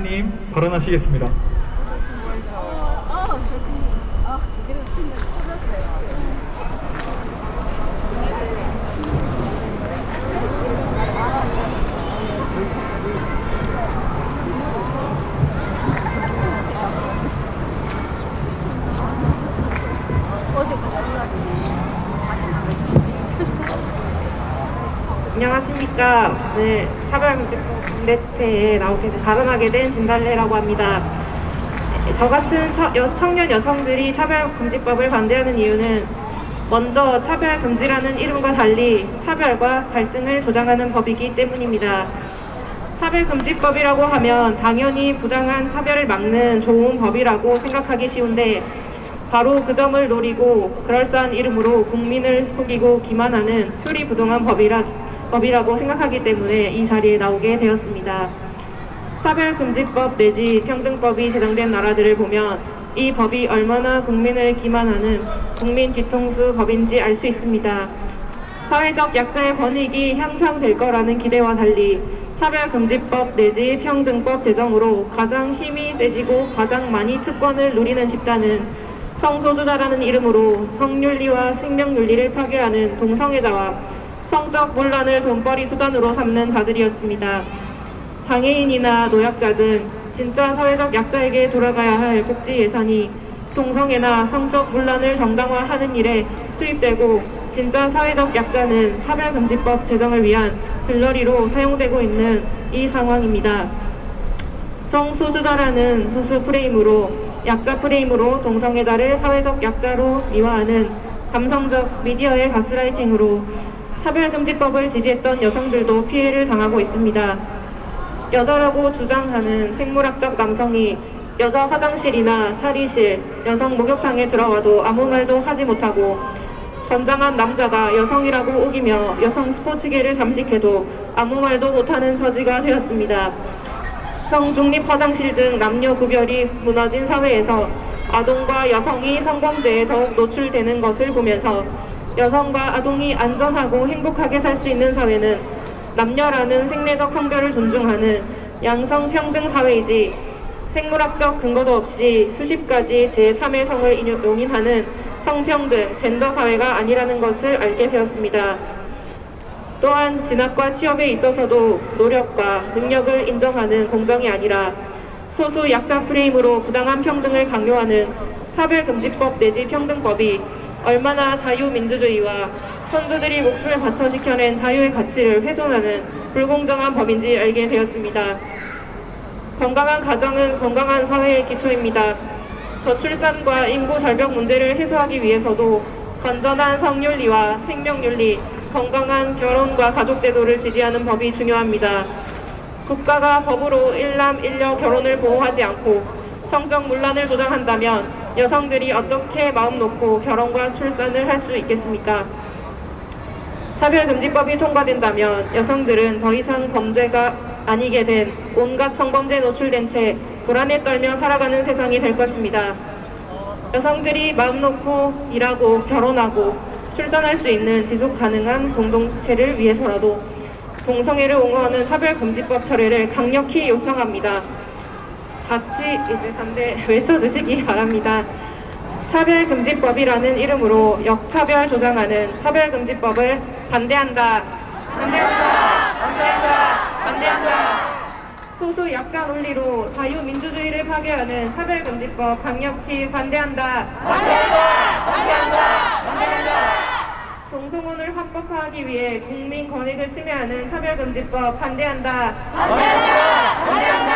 님 발언하시겠습니다. 안녕하십니까. 네, 차별금지법대회에 나오게 된- 발언하게 된 진달래라고 합니다. 저 같은 처- 여- 청년 여성들이 차별금지법을 반대하는 이유는 먼저 차별금지라는 이름과 달리 차별과 갈등을 조장하는 법이기 때문입니다. 차별금지법이라고 하면 당연히 부당한 차별을 막는 좋은 법이라고 생각하기 쉬운데 바로 그 점을 노리고 그럴싸한 이름으로 국민을 속이고 기만하는 표리부동한 법이라, 법이라고 생각하기 때문에 이 자리에 나오게 되었습니다. 차별금지법 내지 평등법이 제정된 나라들을 보면 이 법이 얼마나 국민을 기만하는 국민 뒤통수 법인지 알 수 있습니다. 사회적 약자의 권익이 향상될 거라는 기대와 달리 차별금지법 내지 평등법 제정으로 가장 힘이 세지고 가장 많이 특권을 누리는 집단은 성소수자라는 이름으로 성윤리와 생명윤리를 파괴하는 동성애자와 성적 문란을 돈벌이 수단으로 삼는 자들이었습니다. 장애인이나 노약자 등 진짜 사회적 약자에게 돌아가야 할 복지 예산이 동성애나 성적 문란을 정당화하는 일에 투입되고 진짜 사회적 약자는 차별금지법 제정을 위한 들러리로 사용되고 있는 이 상황입니다. 성소수자라는 소수 프레임으로 약자 프레임으로 동성애자를 사회적 약자로 미화하는 감성적 미디어의 가스라이팅으로 차별금지법을 지지했던 여성들도 피해를 당하고 있습니다. 여자라고 주장하는 생물학적 남성이 여자 화장실이나 탈의실, 여성 목욕탕에 들어와도 아무 말도 하지 못하고 건장한 남자가 여성이라고 우기며 여성 스포츠계를 잠식해도 아무 말도 못하는 처지가 되었습니다. 성중립 화장실 등 남녀 구별이 무너진 사회에서 아동과 여성이 성범죄에 더욱 노출되는 것을 보면서 여성과 아동이 안전하고 행복하게 살 수 있는 사회는 남녀라는 생리적 성별을 존중하는 양성평등 사회이지 생물학적 근거도 없이 수십 가지 제3의 성을 용인하는 성평등 젠더 사회가 아니라는 것을 알게 되었습니다. 또한 진학과 취업에 있어서도 노력과 능력을 인정하는 공정이 아니라 소수 약자 프레임으로 부당한 평등을 강요하는 차별금지법 내지 평등법이 얼마나 자유민주주의와 선조들이 몫을 바쳐 지켜낸 자유의 가치를 훼손하는 불공정한 법인지 알게 되었습니다. 건강한 가정은 건강한 사회의 기초입니다. 저출산과 인구 절벽 문제를 해소하기 위해서도 건전한 성윤리와 생명윤리, 건강한 결혼과 가족 제도를 지지하는 법이 중요합니다. 국가가 법으로 일남 일녀 결혼을 보호하지 않고 성적 문란을 조장한다면 여성들이 어떻게 마음 놓고 결혼과 출산을 할 수 있겠습니까? 차별금지법이 통과된다면 여성들은 더 이상 범죄가 아니게 된 온갖 성범죄에 노출된 채 불안에 떨며 살아가는 세상이 될 것입니다. 여성들이 마음 놓고 일하고 결혼하고 출산할 수 있는 지속 가능한 공동체를 위해서라도 동성애를 옹호하는 차별금지법 철회를 강력히 요청합니다. 같이 이제 반대 외쳐주시기 바랍니다. 차별금지법이라는 이름으로 역차별 조장하는 차별금지법을 반대한다. 반대한다. 반대한다. 반대한다. 소수 약자 논리로 자유민주주의를 파괴하는 차별금지법 강력히 반대한다. 반대한다. 반대한다. 반대한다. 동성혼을 합법화하기 위해 국민 권익을 침해하는 차별금지법 반대한다. 반대한다. 반대한다. 반대한다.